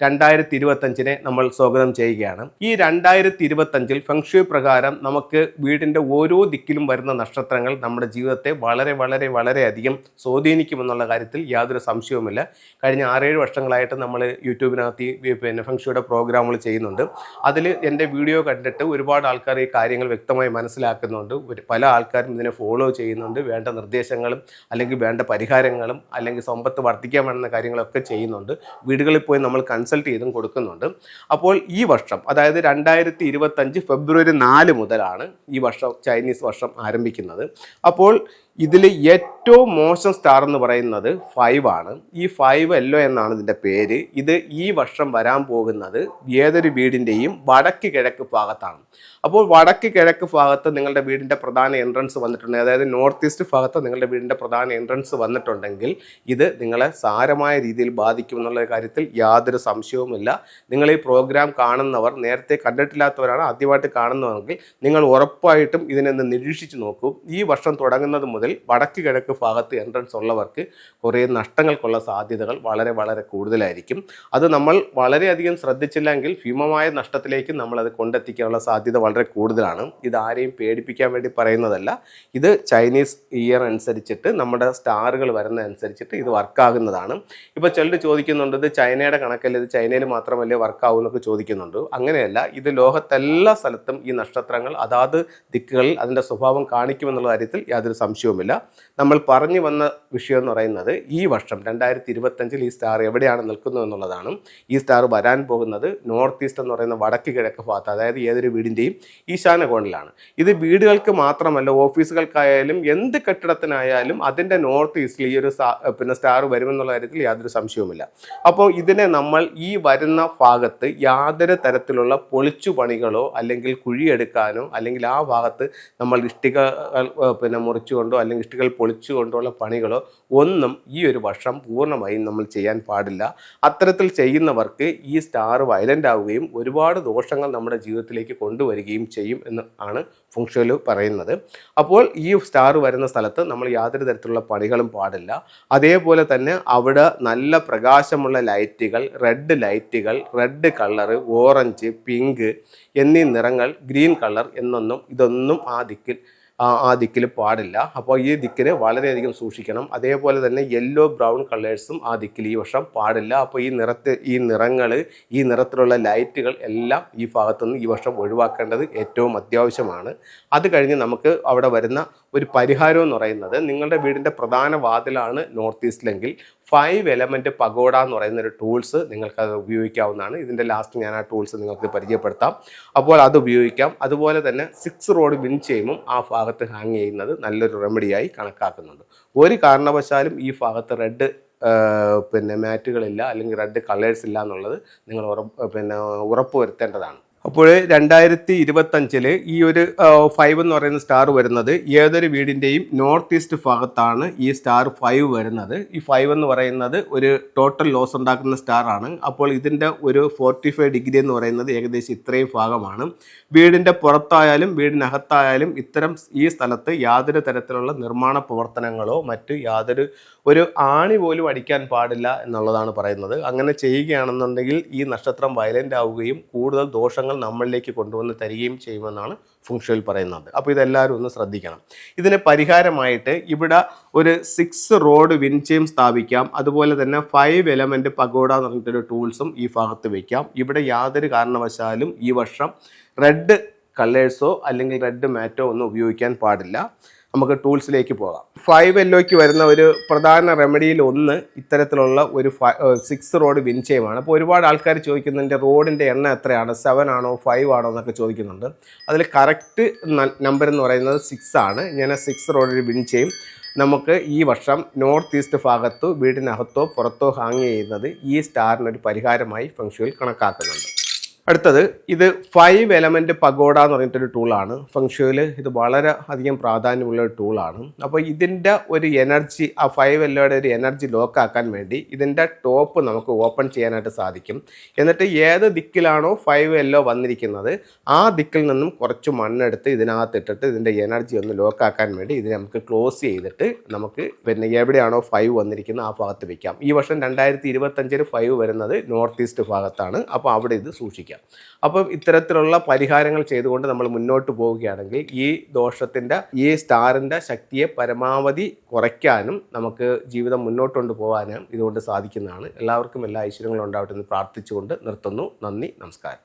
രണ്ടായിരത്തി ഇരുപത്തഞ്ചിനെ നമ്മൾ സ്വാഗതം ചെയ്യുകയാണ്. ഈ രണ്ടായിരത്തി ഇരുപത്തഞ്ചിൽ ഫെങ്ഷു പ്രകാരം നമുക്ക് വീടിന്റെ ഓരോ ദിക്കിലും വരുന്ന നക്ഷത്രങ്ങൾ നമ്മുടെ ജീവിതത്തെ വളരെ വളരെ വളരെയധികം സ്വാധീനിക്കുമെന്നുള്ള കാര്യത്തിൽ യാതൊരു സംശയവുമില്ല. കഴിഞ്ഞ ആറേഴ് വർഷങ്ങളായിട്ട് നമ്മൾ യൂട്യൂബിനകത്ത് പിന്നെ ഫെങ്ഷുയുടെ പ്രോഗ്രാമുകൾ ചെയ്യുന്നുണ്ട്. അതിൽ എന്റെ വീഡിയോ കണ്ടിട്ട് ഒരുപാട് ആൾക്കാർ ഈ കാര്യങ്ങൾ വ്യക്തമായി മനസ്സിലാക്കുന്നുണ്ട്. പല ആൾക്കാരും ഇതിനെ ഫോളോ ചെയ്യുന്നുണ്ട്. വേണ്ട നിർദ്ദേശങ്ങളും അല്ലെങ്കിൽ വേണ്ട പരിഹാരങ്ങളും അല്ലെങ്കിൽ സമ്പത്ത് വർദ്ധിക്കാൻ വേണ്ടുന്ന കാര്യങ്ങളൊക്കെ ചെയ്യുന്നുണ്ട്. വീടുകളിൽ പോയി നമ്മൾ കൺസൾട്ട് ചെയ്തും കൊടുക്കുന്നുണ്ട്. അപ്പോൾ ഈ വർഷം അതായത് രണ്ടായിരത്തി ഇരുപത്തഞ്ച് ഫെബ്രുവരി നാല് മുതലാണ് ഈ വർഷം ചൈനീസ് വർഷം ആരംഭിക്കുന്നത്. അപ്പോൾ ഇതിൽ ഏറ്റവും മോശം സ്റ്റാർ എന്ന് പറയുന്നത് ഫൈവ് ആണ്. ഈ ഫൈവ് എല്ലോ എന്നാണ് ഇതിന്റെ പേര്. ഇത് ഈ വർഷം വരാൻ പോകുന്നത് ഏതൊരു വീടിന്റെയും വടക്ക് കിഴക്ക് ഭാഗത്താണ്. അപ്പോൾ വടക്ക് കിഴക്ക് ഭാഗത്ത് നിങ്ങളുടെ വീടിന്റെ പ്രധാന എൻട്രൻസ് വന്നിട്ടുണ്ട്. അതായത് നോർത്ത് ഈസ്റ്റ് ഭാഗത്ത് നിങ്ങളുടെ വീടിന്റെ പ്രധാന എൻട്രൻസ് വന്നിട്ടുണ്ടെങ്കിൽ ഇത് നിങ്ങളെ സാരമായ രീതിയിൽ ബാധിക്കും എന്നുള്ള കാര്യത്തിൽ യാതൊരു സംശയവുമില്ല. നിങ്ങൾ ഈ പ്രോഗ്രാം കാണുന്നവർ നേരത്തെ കണ്ടിട്ടില്ലാത്തവരാണ് ആദ്യമായിട്ട് കാണുന്നതെങ്കിൽ നിങ്ങൾ ഉറപ്പായിട്ടും ഇതിനെ നിരീക്ഷിച്ച് നോക്കും. ഈ വർഷം തുടങ്ങുന്നത് മുതൽ വടക്ക് കിഴക്ക് ഭാഗത്ത് എൻട്രൻസ് ഉള്ളവർക്ക് കുറേ നഷ്ടങ്ങൾക്കുള്ള സാധ്യതകൾ വളരെ വളരെ കൂടുതലായിരിക്കും. അത് നമ്മൾ വളരെയധികം ശ്രദ്ധിച്ചില്ലെങ്കിൽ ഭീമമായ നഷ്ടത്തിലേക്ക് നമ്മളത് കൊണ്ടെത്തിക്കാനുള്ള സാധ്യത വളരെ കൂടുതലാണ്. ഇത് ആരെയും പേടിപ്പിക്കാൻ വേണ്ടി പറയുന്നതല്ല. ഇത് ചൈനീസ് ഇയർ അനുസരിച്ചിട്ട് നമ്മുടെ സ്റ്റാറുകൾ വരുന്ന അനുസരിച്ചിട്ട് ഇത് വർക്കാകുന്നതാണ് ഇപ്പോൾ ചിലർ ചോദിക്കുന്നുണ്ട് ഇത് ചൈനയുടെ കണക്കല്ല ഇത് ചൈനയിൽ മാത്രമല്ലേ വർക്കാവൂ എന്നൊക്കെ ചോദിക്കുന്നുണ്ട്. അങ്ങനെയല്ല ഇത് ലോകത്തെല്ലാ സ്ഥലത്തും ഈ നക്ഷത്രങ്ങൾ അതാത് ദിക്കുകളിൽ അതിന്റെ സ്വഭാവം കാണിക്കുമെന്നുള്ള കാര്യത്തിൽ യാതൊരു സംശയവുമില്ല നമ്മൾ പറഞ്ഞു വന്ന വിഷയം എന്ന് പറയുന്നത് ഈ വർഷം രണ്ടായിരത്തി ഇരുപത്തഞ്ചിൽ ഈ സ്റ്റാർ എവിടെയാണ് നിൽക്കുന്നത് എന്നുള്ളതാണ്. ഈ സ്റ്റാർ വരാൻ പോകുന്നത് നോർത്ത് ഈസ്റ്റ് എന്ന് പറയുന്ന വടക്ക് കിഴക്ക് ഭാഗത്ത് അതായത് ഏതൊരു വീടിന്റെയും ഈശാന കോണിലാണ് ഇത് വീടുകൾക്ക് മാത്രമല്ല ഓഫീസുകൾക്കായാലും എന്ത് കെട്ടിടത്തിനായാലും അതിന്റെ നോർത്ത് ഈസ്റ്റിൽ ഈ ഒരു പിന്നെ സ്റ്റാർ വരുമെന്നുള്ള കാര്യത്തിൽ യാതൊരു സംശയവുമില്ല. അപ്പോൾ ഇതിനെ നമ്മൾ ഈ വരുന്ന ഭാഗത്ത് യാതൊരു തരത്തിലുള്ള പൊളിച്ചു പണികളോ അല്ലെങ്കിൽ കുഴിയെടുക്കാനോ അല്ലെങ്കിൽ ആ ഭാഗത്ത് നമ്മൾ ഇഷ്ടിക പിന്നെ മുറിച്ചുകൊണ്ടോ അല്ലെങ്കിൽ ഇഷ്ടികൾ പൊളിച്ചുകൊണ്ടുള്ള പണികളോ ഒന്നും ഈ ഒരു വർഷം പൂർണമായും നമ്മൾ ചെയ്യാൻ പാടില്ല. അത്തരത്തിൽ ചെയ്യുന്നവർക്ക് ഈ സ്റ്റാർ വയലന്റ് ആവുകയും ഒരുപാട് ദോഷങ്ങൾ നമ്മുടെ ജീവിതത്തിലേക്ക് കൊണ്ടുവരികയും ചെയ്യും എന്ന് ആണ് ഫുങ്ഷയിൽ പറയുന്നത്. അപ്പോൾ ഈ സ്റ്റാർ വരുന്ന സ്ഥലത്ത് നമ്മൾ യാതൊരു തരത്തിലുള്ള പണികളും പാടില്ല. അതേപോലെ തന്നെ അവിടെ നല്ല പ്രകാശമുള്ള ലൈറ്റുകൾ റെഡ് ലൈറ്റുകൾ റെഡ് കളർ ഓറഞ്ച് പിങ്ക് എന്നീ നിറങ്ങൾ ഗ്രീൻ കളർ എന്നൊന്നും ഇതൊന്നും ആ ദിക്കിൽ ആ ദിക്കിൽ പാടില്ല. അപ്പോൾ ഈ ദിക്കിന് വളരെയധികം സൂക്ഷിക്കണം. അതേപോലെ തന്നെ യെല്ലോ ബ്രൗൺ കളേഴ്സും ആ ദിക്കിൽ ഈ വർഷം പാടില്ല. അപ്പോൾ ഈ നിറത്ത് ഈ നിറങ്ങൾ ഈ നിറത്തിലുള്ള ലൈറ്റുകൾ എല്ലാം ഈ ഭാഗത്തുനിന്ന് ഈ വർഷം ഒഴിവാക്കേണ്ടത് ഏറ്റവും അത്യാവശ്യമാണ്. അത് കഴിഞ്ഞ് നമുക്ക് അവിടെ വരുന്ന ഒരു പരിഹാരം എന്ന് പറയുന്നത് നിങ്ങളുടെ വീടിന്റെ പ്രധാന വാതിലാണ് നോർത്ത് ഈസ്റ്റിലെങ്കിൽ ഫൈവ് എലമെന്റ് പഗോഡ എന്ന് പറയുന്ന ഒരു ടൂൾസ് നിങ്ങൾക്ക് അത് ഉപയോഗിക്കാവുന്നതാണ്. ഇതിന്റെ ലാസ്റ്റ് ഞാൻ ആ ടൂൾസ് നിങ്ങൾക്ക് പരിചയപ്പെടുത്താം. അപ്പോൾ അത് ഉപയോഗിക്കാം. അതുപോലെ തന്നെ സിക്സ് റോഡ് വിൻ ചെയ്യുമ്പോൾ ആ ഭാഗത്ത് ഹാങ് ചെയ്യുന്നത് നല്ലൊരു റെമഡിയായി കണക്കാക്കുന്നുണ്ട്. ഒരു കാരണവശാലും ഈ ഭാഗത്ത് റെഡ് പിന്നെ മാറ്റുകളില്ല അല്ലെങ്കിൽ റെഡ് കളേഴ്സ് ഇല്ല എന്നുള്ളത് നിങ്ങൾ ഉറപ്പ് പിന്നെ ഉറപ്പ് വരുത്തേണ്ടതാണ്. അപ്പോൾ രണ്ടായിരത്തി ഇരുപത്തഞ്ചിൽ ഈ ഒരു ഫൈവ് എന്ന് പറയുന്ന സ്റ്റാർ വരുന്നത് ഏതൊരു വീടിന്റെയും നോർത്ത് ഈസ്റ്റ് ഭാഗത്താണ് ഈ സ്റ്റാർ ഫൈവ് വരുന്നത്. ഈ ഫൈവ് എന്ന് പറയുന്നത് ഒരു ടോട്ടൽ ലോസ് ഉണ്ടാക്കുന്ന സ്റ്റാർ ആണ്. അപ്പോൾ ഇതിന്റെ ഒരു ഫോർട്ടി ഫൈവ് ഡിഗ്രി എന്ന് പറയുന്നത് ഏകദേശം ഇത്രയും ഭാഗമാണ്. വീടിന്റെ പുറത്തായാലും വീടിനകത്തായാലും ഇത്തരം ഈ സ്ഥലത്ത് യാതൊരു തരത്തിലുള്ള നിർമ്മാണ പ്രവർത്തനങ്ങളോ മറ്റ് യാതൊരു ഒരു ആണി പോലും അടിക്കാൻ പാടില്ല എന്നുള്ളതാണ് പറയുന്നത്. അങ്ങനെ ചെയ്യുകയാണെന്നുണ്ടെങ്കിൽ ഈ നക്ഷത്രം വയലന്റ് ആവുകയും കൂടുതൽ ദോഷങ്ങൾ നമ്മളിലേക്ക് കൊണ്ടുവന്ന് തരികയും ചെയ്യുമെന്നാണ് ഫുങ്ഷയിൽ പറയുന്നത്. അപ്പോൾ ഇതെല്ലാവരും ഒന്ന് ശ്രദ്ധിക്കണം. ഇതിന് പരിഹാരമായിട്ട് ഇവിടെ ഒരു സിക്സ് റോഡ് വിൻചെയിം സ്ഥാപിക്കാം. അതുപോലെ തന്നെ ഫൈവ് എലമെന്റ് പഗോഡ എന്ന് പറഞ്ഞിട്ടൊരു ടൂൾസും ഈ ഭാഗത്ത് വയ്ക്കാം ഇവിടെ യാതൊരു കാരണവശാലും ഈ വർഷം റെഡ് കളേഴ്സോ അല്ലെങ്കിൽ റെഡ് മാറ്റോ ഒന്നും ഉപയോഗിക്കാൻ പാടില്ല. നമുക്ക് ടൂൾസിലേക്ക് പോകാം. ഫൈവ് എല്ലോയ്ക്ക് വരുന്ന ഒരു പ്രധാന റെമഡിയിൽ ഒന്ന് ഇത്തരത്തിലുള്ള ഒരു സിക്സ് റോഡ് വിൻചയമാണ് അപ്പോൾ ഒരുപാട് ആൾക്കാർ ചോദിക്കുന്നതിന്റെ റോഡിന്റെ എണ്ണം എത്രയാണ്? സെവൻ ആണോ ഫൈവ് ആണോ എന്നൊക്കെ ചോദിക്കുന്നുണ്ട്. അതിൽ കറക്റ്റ് നമ്പർ എന്ന് പറയുന്നത് സിക്സ് ആണ്. ഞാൻ സിക്സ് റോഡ് വിൻചയും നമുക്ക് ഈ വർഷം നോർത്ത് ഈസ്റ്റ് ഭാഗത്തോ വീടിനകത്തോ പുറത്തോ ഹാങ് ചെയ്യുന്നത് ഈ സ്റ്റാറിനൊരു പരിഹാരമായി ഫംഗ്ഷനിൽ കണക്കാക്കുന്നുണ്ട്. അടുത്തത് ഇത് ഫൈവ് എലമെന്റ് പഗോഡ എന്ന് പറഞ്ഞിട്ടൊരു ടൂളാണ് ഫംഗ്ഷനിൽ ഇത് വളരെ അധികം പ്രാധാന്യമുള്ള ഒരു ടൂളാണ് അപ്പോൾ ഇതിന്റെ ഒരു എനർജി ആ ഫൈവ് എല്ലോയുടെ ഒരു എനർജി ലോക്കാക്കാൻ വേണ്ടി ഇതിന്റെ ടോപ്പ് നമുക്ക് ഓപ്പൺ ചെയ്യാനായിട്ട് സാധിക്കും. എന്നിട്ട് ഏത് ദിക്കിലാണോ ഫൈവ് എല്ലോ വന്നിരിക്കുന്നത് ആ ദിക്കിൽ നിന്നും കുറച്ച് മണ്ണെടുത്ത് ഇതിനകത്ത് ഇട്ടിട്ട് ഇതിന്റെ എനർജി ഒന്ന് ലോക്കാക്കാൻ വേണ്ടി ഇതിനെ നമുക്ക് ക്ലോസ് ചെയ്തിട്ട് നമുക്ക് പിന്നെ എവിടെയാണോ ഫൈവ് വന്നിരിക്കുന്നത് ആ ഭാഗത്ത് വയ്ക്കാം ഈ വർഷം രണ്ടായിരത്തി ഇരുപത്തഞ്ചിന് ഫൈവ് വരുന്നത് നോർത്ത് ഈസ്റ്റ് ഭാഗത്താണ്. അപ്പോൾ അവിടെ ഇത് സൂക്ഷിക്കാം. അപ്പം ഇത്തരത്തിലുള്ള പരിഹാരങ്ങൾ ചെയ്തുകൊണ്ട് നമ്മൾ മുന്നോട്ട് പോവുകയാണെങ്കിൽ ഈ ദോഷത്തിന്റെ ഈ സ്റ്റാറിന്റെ ശക്തിയെ പരമാവധി കുറയ്ക്കാനും നമുക്ക് ജീവിതം മുന്നോട്ട് കൊണ്ടുപോകാനും ഇതുകൊണ്ട് സാധിക്കുന്നതാണ്. എല്ലാവർക്കും എല്ലാ ഐശ്വര്യങ്ങളും ഉണ്ടാവട്ടെ എന്ന് പ്രാർത്ഥിച്ചുകൊണ്ട് നിർത്തുന്നു. നന്ദി നമസ്കാരം.